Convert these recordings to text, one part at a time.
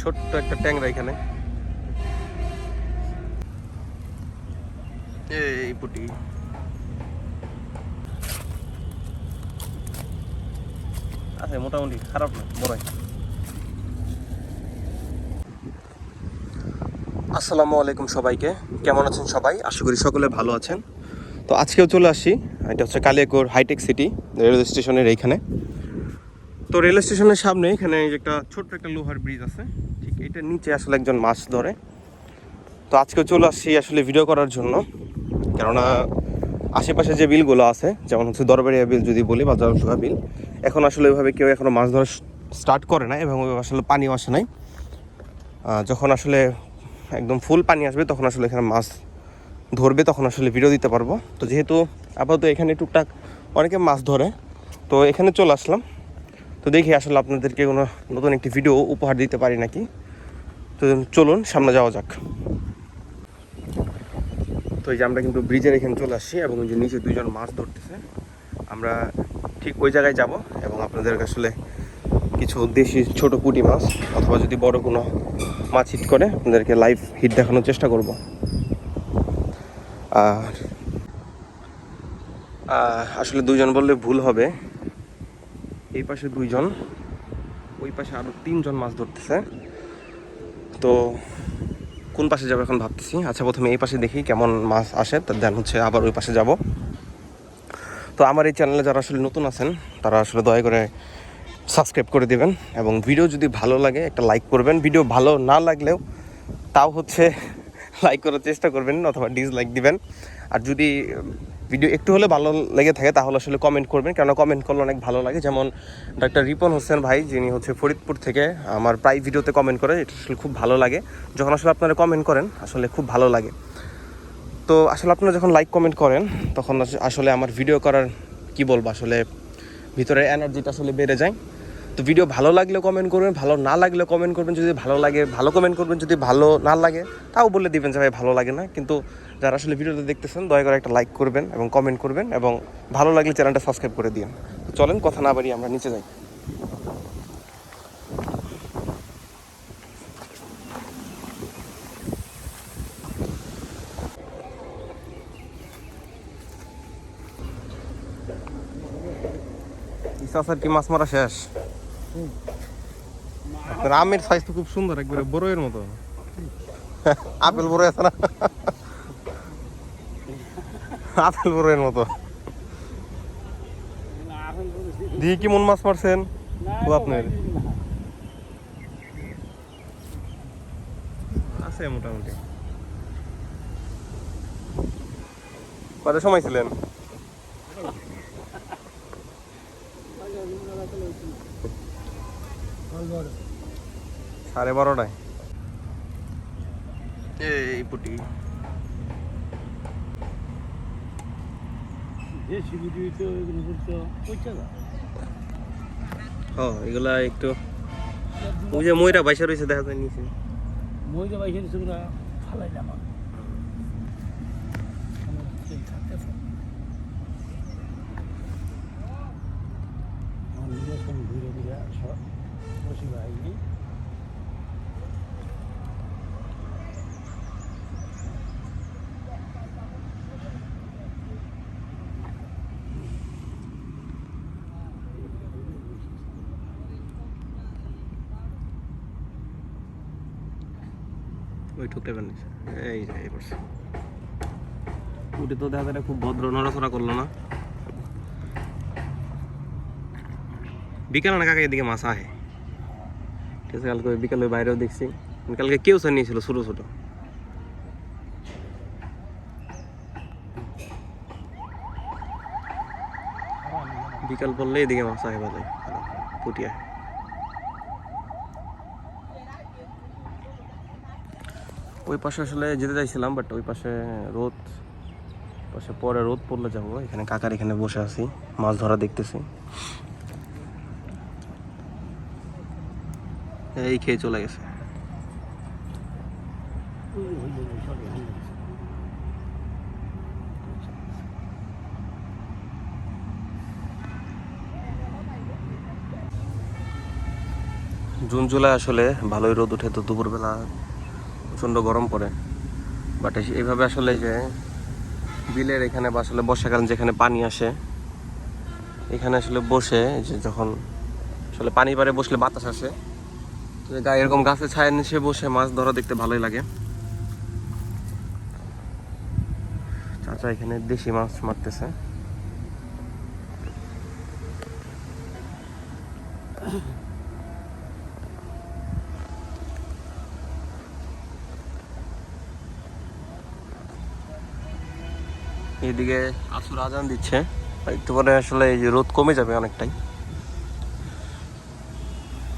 ছোট্ট একটা ট্যাংরা এখানে। এই পুটি। আছে মোটামুটি খারাপ না বড়াই। আসসালামু আলাইকুম সবাইকে। কেমন আছেন সবাই? আশা করি সকলে ভালো আছেন। তো আজকেও চলে আসি। এটা হচ্ছে কালিয়াকোর হাইটেক সিটি রেলওয়ে স্টেশনের এইখানে। তো রেল স্টেশনের সামনে এখানে একটা ছোট্ট একটা লোহার ব্রিজ আছে। এটার নিচে আসলে একজন মাছ ধরে। তো আজকেও চলে আসছি আসলে ভিডিও করার জন্য। কেননা আশেপাশে যে বিলগুলো আছে, যেমন হচ্ছে দরবারিয়া বিল যদি বলি বা জলসুখা বিল, এখন আসলে ওইভাবে কেউ এখনও মাছ ধরা স্টার্ট করে না এবং আসলে পানিও আসে নাই। যখন আসলে একদম ফুল পানি আসবে, তখন আসলে এখানে মাছ ধরবে, তখন আসলে ভিডিও দিতে পারব। তো যেহেতু আপাতত এখানে টুকটাক অনেকে মাছ ধরে, তো এখানে চলে আসলাম। তো দেখি আসলে আপনাদেরকে কোনো নতুন একটি ভিডিও উপহার দিতে পারি নাকি। তো চলুন, সামনে যাওয়া যাক। তো এই যে আমরা কিন্তু ব্রিজের এখানে চলে আসছি এবং যে নিচে দুইজন মাছ ধরতেছে। আমরা ঠিক ওই জায়গায় যাব এবং আপনাদের আসলে কিছু দেশি ছোট পুঁটি মাছ অথবা যদি বড় কোনো মাছ হিট করে, আপনাদেরকে লাইভ হিট দেখানোর চেষ্টা করব। আর আসলে দুজন বললে ভুল হবে। এই পাশে দুইজন, ওই পাশে আরও তিনজন মাছ ধরতেছে। তো কোন পাশে যাব এখন ভাবতেছি? আচ্ছা প্রথমে এই পাশে দেখি কেমন মাছ আসে তার দেন হচ্ছে আবার ওই পাশে যাব। তো আমার এই চ্যানেলে যারা আসলে নতুন আছেন, তারা আসলে দয়া করে সাবস্ক্রাইব করে দেবেন এবং ভিডিও যদি ভালো লাগে, একটা লাইক করবেন। ভিডিও ভালো না লাগলেও তাও হচ্ছে লাইক করার চেষ্টা করবেন অথবা ডিসলাইক দিবেন। আর যদি ভিডিও একটু হলে ভালো লেগে থাকে, তাহলে আসলে কমেন্ট করবেন। কেন কমেন্ট করলে অনেক ভালো লাগে। যেমন ডাক্তার রিপন হোসেন ভাই, যিনি হচ্ছে ফরিদপুর থেকে আমার প্রায় ভিডিওতে কমেন্ট করে, এটা আসলে খুব ভালো লাগে। যখন আসলে আপনারা কমেন্ট করেন, আসলে খুব ভালো লাগে। তো আসলে আপনারা যখন লাইক কমেন্ট করেন, তখন আস- আসলে আমার ভিডিও করার, কি বলব, আসলে ভিতরের এনার্জিটা আসলে বেড়ে যায়। তো ভিডিও ভালো লাগলেও কমেন্ট করবেন, ভালো না লাগলেও কমেন্ট করবেন। যদি ভালো লাগে, ভালো কমেন্ট করবেন। যদি ভালো না লাগে, তাও বলে দিবেন যে, ভাই, ভালো লাগে না। কিন্তু যারা আসলে ভিডিওটা দেখতেছেন দয়া করে একটা লাইক করবেন এবং কমেন্ট করবেন এবং ভালো লাগলে চ্যানেলটা সাবস্ক্রাইব করে দিন চলেন কথা না বাড়িয়ে আমরা নিচে যাই। কি মাছ মারা শেষ? আমের সাইজ তো খুব সুন্দর একবারে বড়ের মতো। আপেল বড় আছে না? আপেল বড়ের মতো। দিয়ে কি মন মাছ মারছেন? ও আপনার? আছে মোটামুটি। কত সময় ছিলেন? সাড়ে বারোটায়। এই পুটি। ও এগুলা একটু ওই যে ময়রা বাইসা রয়েছে দেখা যায় নিচে মহিলা বাইশের সেগুলো ফালাই না আমার নিজের সঙ্গে ঘুরে ঘুরে বসে বাহিনী ওই ঠুকতে পারেন এই যে এই করছে উঠে তো দেখা যায় খুব ভদ্র নড়াচড়া করল না। বিকালে না কাকা এদিকে মাছ আহে। ঠিক আছে কালকে বিকালে বাইরেও দেখছি। কালকে কেউ স্যার নিয়েছিল ছোটো ছোটো। বিকাল পড়লে এদিকে মাছ আহে ভালোই পুটি ওই পাশে আসলে যেতে চাইছিলাম বাট ওই পাশে রোদ, পাশে পরে রোদ পড়লে যাব। এখানে কাকার এখানে বসে আছি, মাছ ধরা দেখতেছি। এই খেয়ে চলে গেছে। জুন, জুলাই আসলে ভালোই রোদ উঠে তো দুপুরবেলা। প্রচণ্ড গরম পড়ে। বাট এইভাবে আসলে যে বিলের এখানে বা আসলে বর্ষাকাল যেখানে পানি আসে, এখানে আসলে বসে যে যখন আসলে পানি পাড়ে বসলে বাতাস আসে এই এরকম গাছে ছায়ের নিচে বসে, মাছ ধরা দেখতে ভালোই লাগে। চাচা এখানে দেশি মাছ মারতেছে। এদিকে আসুর আজান দিচ্ছে। একটু পরে আসলে এই যে রোদ কমে যাবে অনেকটাই।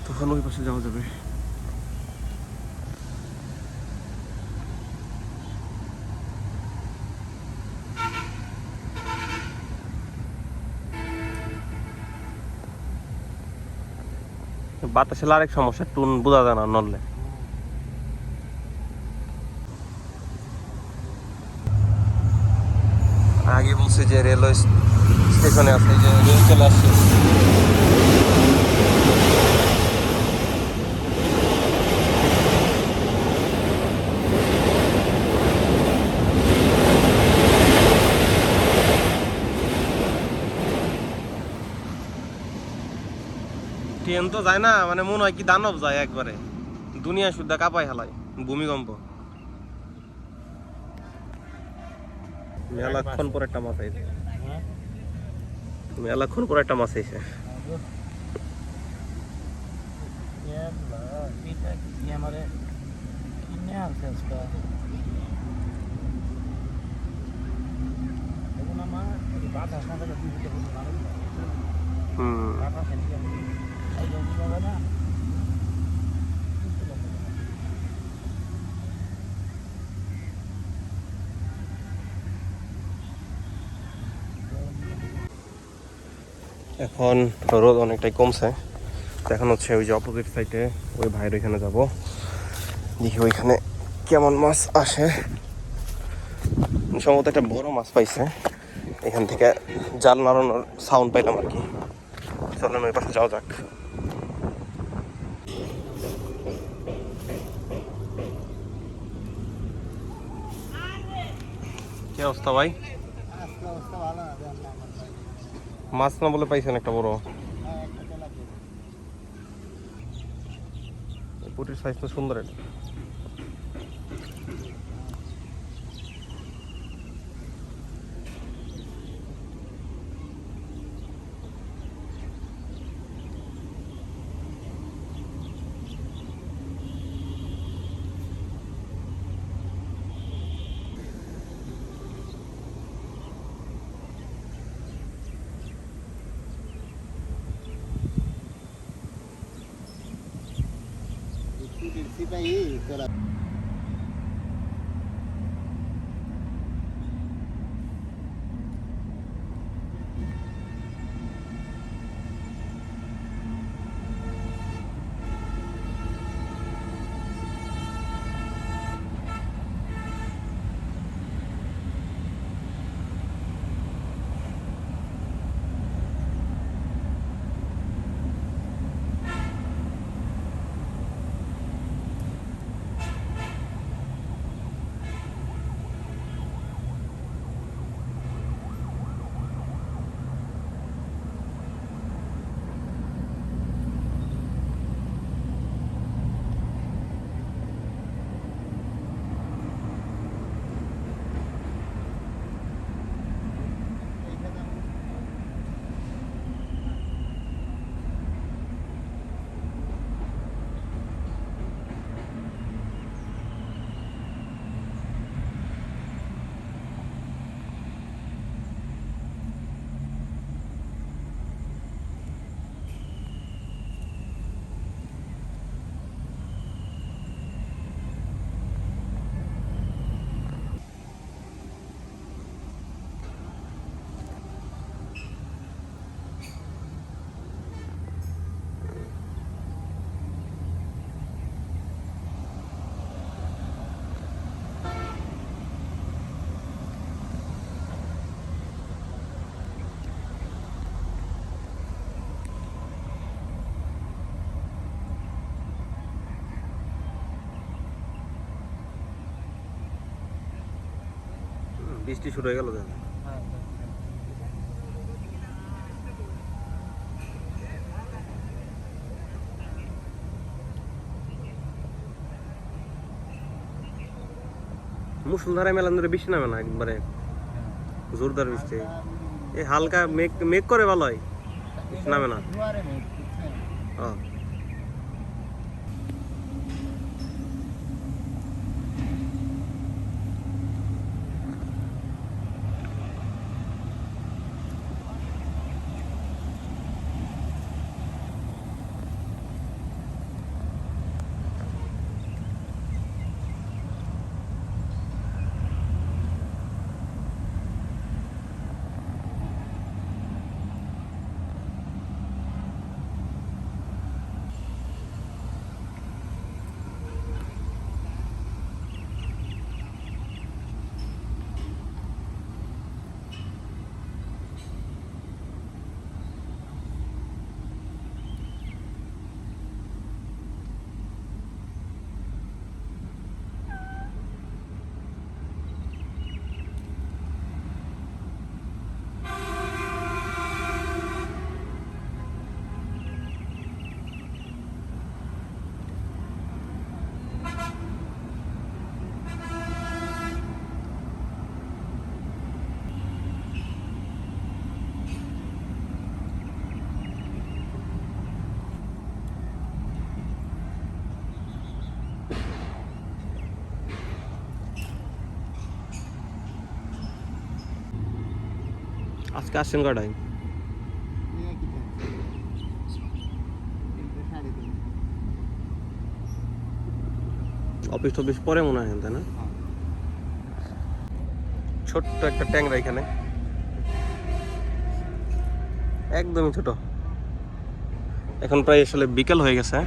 তখন ওই পাশে যাওয়া যাবে। বাতাসে আরেক সমস্যা টুন বোঝা যায় না নড়লে। আগে বলছে যে রেলওয়ে স্টেশনে আছে যে রেল চলে আসছে। ট্রেন তো যায় না মানে মনে হয় কি দানব যায় একবারে। দুনিয়া শুদ্ধ কাঁপাই হেলায়, ভূমিকম্প। মেলাক্ষণ পর একটা মাছ আইছে। হ্যাঁ? মেলাক্ষণ পর একটা মাছ আইছে। এটা কি আমারে কিনে আনছে আজকে এখন আমার বাতাস না থাকে দুই কোনো মানুষ হুম বাতাস এদিকে এই জমি যাবে না এখন রোদ অনেকটাই কমছে। এখন হচ্ছে ওই যে অপোজিট সাইডে ওই ভাইয়ের ওইখানে যাব। দেখি ওইখানে কেমন মাছ আসে। সম্ভবত একটা বড় মাছ পাইছে। এখান থেকে জাল নাড়ানোর সাউন্ড পাইলাম আর কি। চলেন ওই পাশে যাওয়া যাক। কি অবস্থা ভাই আজকে অবস্থা ভালো না দেন না আমার মাছ না বলে পাইছেন একটা বড়? পুটির সাইজ তো সুন্দর এটা। সিপাহি তোরা বৃষ্টি শুরু হয়ে গেল দেখ হ্যাঁ মুসুলধারে মেলান ধরে বৃষ্টি নামে না একবারে জোরদার বৃষ্টি। এই হালকা মেঘ মেঘ করে ভালো হয় নামে না। দুয়ারে আজকে আসছেন কটায়? অফিস টফিস পরে মনে হয় তাই না? ছোট্ট একটা ট্যাংরা এখানে। একদমই ছোট। এখন প্রায় আসলে বিকেল হয়ে গেছে।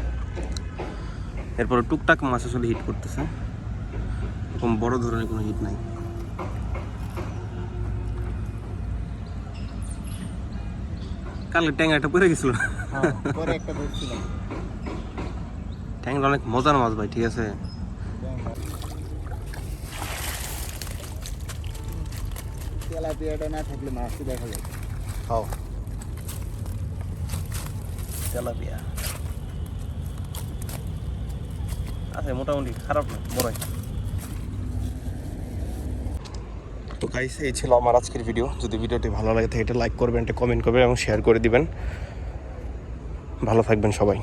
এরপর টুকটাক মাছ আসলে হিট করতেছে। এরকম বড় ধরনের কোনো হিট নাই। কালকে ট্যাংরাটা পড়ে গেছিল। হ্যাঁ ট্যাংরা অনেক মজার মাছ ভাই ঠিক আছে? তেলাপিয়াটা না থাকলে মাছই দেখা যায়। খাও। তেলাপিয়া। আছে মোটামুটি খারাপ না বড়ই। তো গাইস এই ছিল আমার আজকের ভিডিও যদি ভিডিওটি ভালো লাগে থাকে, এটা লাইক করবেন, এটা কমেন্ট করবেন এবং শেয়ার করে দিবেন। ভালো থাকবেন সবাই।